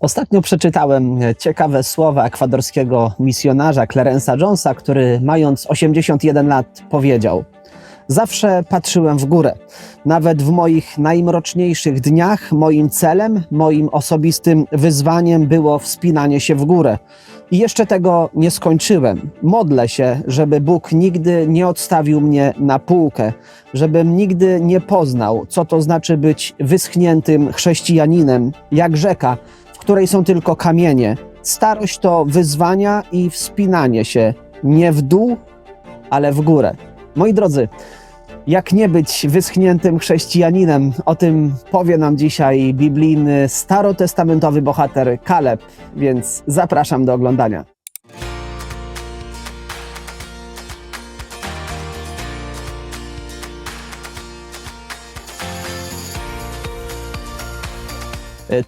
Ostatnio przeczytałem ciekawe słowa ekwadorskiego misjonarza Clarence'a Jonesa, który mając 81 lat powiedział: Zawsze patrzyłem w górę. Nawet w moich najmroczniejszych dniach moim celem, moim osobistym wyzwaniem było wspinanie się w górę. I jeszcze tego nie skończyłem. Modlę się, żeby Bóg nigdy nie odstawił mnie na półkę, żebym nigdy nie poznał, co to znaczy być wyschniętym chrześcijaninem, jak rzeka, której są tylko kamienie. Starość to wyzwania i wspinanie się nie w dół, ale w górę. Moi drodzy, jak nie być wyschniętym chrześcijaninem? O tym powie nam dzisiaj biblijny, starotestamentowy bohater Kaleb, więc zapraszam do oglądania.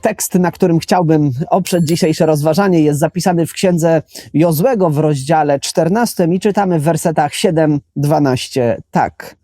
Tekst, na którym chciałbym oprzeć dzisiejsze rozważanie, jest zapisany w księdze Jozłego w rozdziale 14 i czytamy w wersetach 7-12 tak.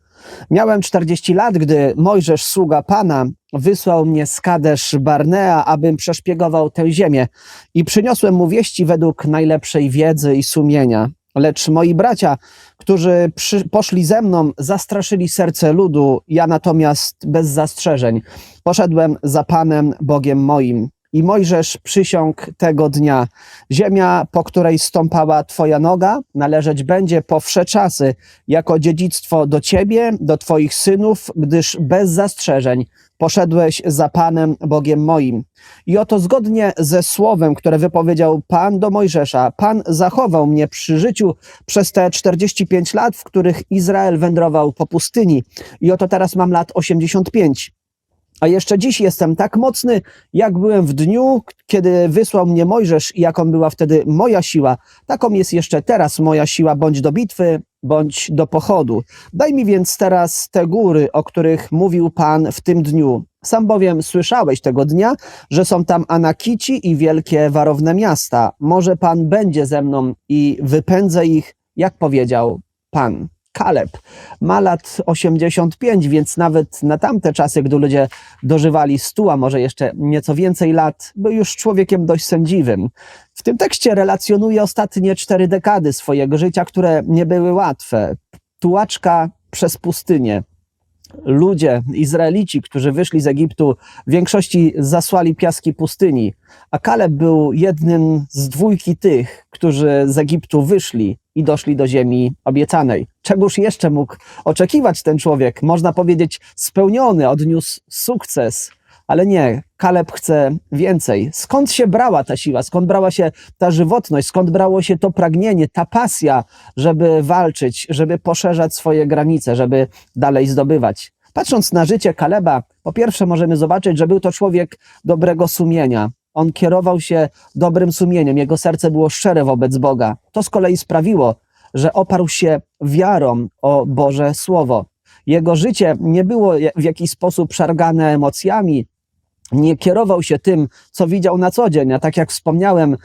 Miałem 40 lat, gdy Mojżesz, sługa Pana, wysłał mnie z Kadesz Barnea, abym przeszpiegował tę ziemię i przyniosłem mu wieści według najlepszej wiedzy i sumienia. Lecz moi bracia, którzy przy, poszli ze mną, zastraszyli serce ludu, ja natomiast bez zastrzeżeń poszedłem za Panem Bogiem moim. I Mojżesz przysiągł tego dnia. Ziemia, po której stąpała Twoja noga, należeć będzie po wsze czasy, jako dziedzictwo do Ciebie, do Twoich synów, gdyż bez zastrzeżeń poszedłeś za Panem Bogiem moim. I oto zgodnie ze słowem, które wypowiedział Pan do Mojżesza, Pan zachował mnie przy życiu przez te 45 lat, w których Izrael wędrował po pustyni. I oto teraz mam lat 85. A jeszcze dziś jestem tak mocny, jak byłem w dniu, kiedy wysłał mnie Mojżesz i jaką była wtedy moja siła. Taką jest jeszcze teraz moja siła, bądź do bitwy, bądź do pochodu. Daj mi więc teraz te góry, o których mówił Pan w tym dniu. Sam bowiem słyszałeś tego dnia, że są tam Anakici i wielkie warowne miasta. Może Pan będzie ze mną i wypędzę ich, jak powiedział Pan. Kaleb ma lat 85, więc nawet na tamte czasy, gdy ludzie dożywali 100, a może jeszcze nieco więcej lat, był już człowiekiem dość sędziwym. W tym tekście relacjonuje ostatnie cztery dekady swojego życia, które nie były łatwe. Tułaczka przez pustynię. Ludzie, Izraelici, którzy wyszli z Egiptu, w większości zasłali piaski pustyni, a Kaleb był jednym z dwójki tych, którzy z Egiptu wyszli i doszli do ziemi obiecanej. Czegoż jeszcze mógł oczekiwać ten człowiek? Można powiedzieć, spełniony, odniósł sukces, ale nie, Kaleb chce więcej. Skąd się brała ta siła? Skąd brała się ta żywotność? Skąd brało się to pragnienie, ta pasja, żeby walczyć, żeby poszerzać swoje granice, żeby dalej zdobywać? Patrząc na życie Kaleba, po pierwsze możemy zobaczyć, że był to człowiek dobrego sumienia. On kierował się dobrym sumieniem, jego serce było szczere wobec Boga. To z kolei sprawiło, że oparł się wiarą o Boże Słowo. Jego życie nie było w jakiś sposób szargane emocjami, nie kierował się tym, co widział na co dzień. A tak jak wspomniałem,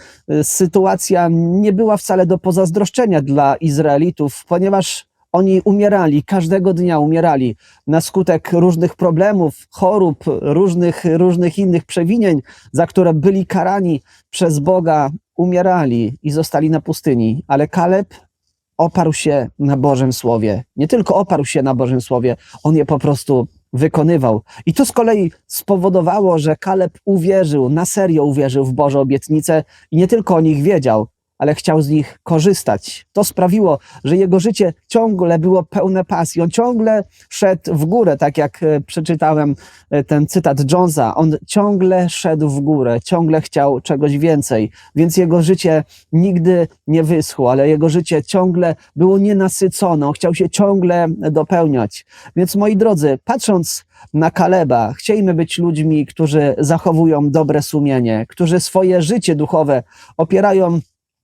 sytuacja nie była wcale do pozazdroszczenia dla Izraelitów, ponieważ oni umierali, każdego dnia umierali na skutek różnych problemów, chorób, różnych, różnych innych przewinień, za które byli karani przez Boga, umierali i zostali na pustyni. Ale Kaleb oparł się na Bożym Słowie. Nie tylko oparł się na Bożym Słowie, on je po prostu wykonywał. I to z kolei spowodowało, że Kaleb uwierzył, na serio uwierzył w Boże obietnice i nie tylko o nich wiedział, ale chciał z nich korzystać. To sprawiło, że jego życie ciągle było pełne pasji. On ciągle szedł w górę, tak jak e, przeczytałem e, ten cytat Jonesa. On ciągle szedł w górę, ciągle chciał czegoś więcej, więc jego życie nigdy nie wyschło, ale jego życie ciągle było nienasycone. On chciał się ciągle dopełniać. Więc moi drodzy, patrząc na Kaleba. Chciejmy być ludźmi, którzy zachowują dobre sumienie, którzy swoje życie duchowe opierają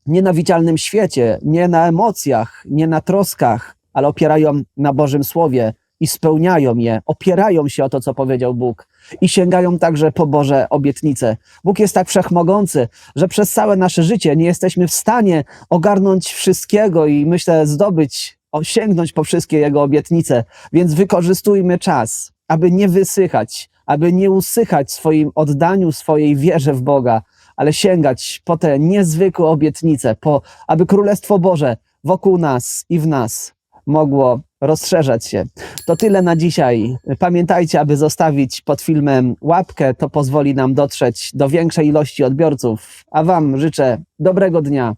nie na widzialnym świecie, nie na emocjach, nie na troskach, ale opierają na Bożym Słowie i spełniają je, opierają się o to, co powiedział Bóg i sięgają także po Boże obietnice. Bóg jest tak wszechmogący, że przez całe nasze życie nie jesteśmy w stanie ogarnąć wszystkiego i myślę zdobyć, sięgnąć po wszystkie Jego obietnice, więc wykorzystujmy czas, aby nie wysychać, aby nie usychać w swoim oddaniu, swojej wierze w Boga, ale sięgać po te niezwykłe obietnice, po, aby Królestwo Boże wokół nas i w nas mogło rozszerzać się. To tyle na dzisiaj. Pamiętajcie, aby zostawić pod filmem łapkę, to pozwoli nam dotrzeć do większej ilości odbiorców. A Wam życzę dobrego dnia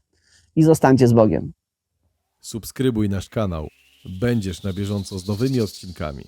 i zostańcie z Bogiem. Subskrybuj nasz kanał. Będziesz na bieżąco z nowymi odcinkami.